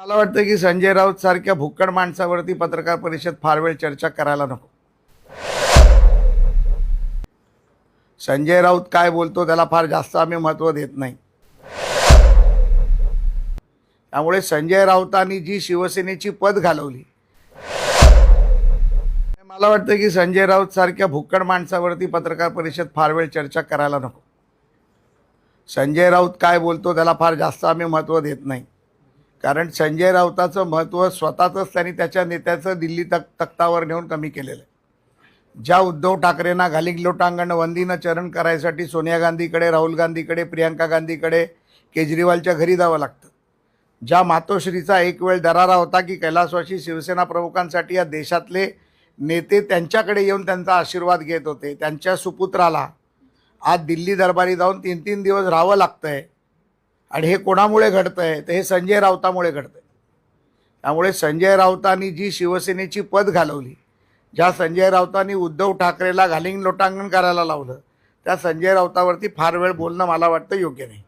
मला वाटतं की संजय राऊत सारख्या भुक्कड माणसावरती पत्रकार परिषद फार वेळ चर्चा करायला नको. संजय राऊत काय बोलतो त्याला फार जास्त आम्ही महत्त्व देत नाही. त्यामुळे संजय राऊतांनी जी शिवसेनेची पद घालवली मला वाटतं की संजय राऊत सारख्या भुक्कड माणसावरती पत्रकार परिषद फार वेळ चर्चा करायला नको. संजय राऊत काय बोलतो त्याला फार जास्त आम्ही महत्त्व देत नाही. कारण संजय राऊताचं महत्त्व स्वतःचंच त्यांनी त्याच्या नेत्याचं दिल्ली तक तख्तावर नेऊन कमी केलेलं आहे. ज्या उद्धव ठाकरेंना घालिक लोटांगण वंदीनं चरण करायसाठी सोनिया गांधीकडे राहुल गांधीकडे प्रियांका गांधीकडे केजरीवालच्या घरी जावं लागतं. ज्या मातोश्रीचा एक वेळ दरारा होता की कैलासवाशी शिवसेना प्रमुखांसाठी या देशातले नेते त्यांच्याकडे येऊन त्यांचा आशीर्वाद घेत होते त्यांच्या सुपुत्राला आज दिल्ली दरबारी जाऊन तीन तीन दिवस राहावं लागतं आहे आणि हे कोणामुळे घडतं आहे तर हे संजय राऊतामुळे आहे त्यामुळे संजय राऊतांनी जी शिवसेनेची पद घालवली ज्या संजय राऊतांनी उद्धव ठाकरेला घालिंग लोटांगण करायला लावलं त्या संजय राऊतावरती फार वेळ बोलणं मला वाटतं योग्य नाही.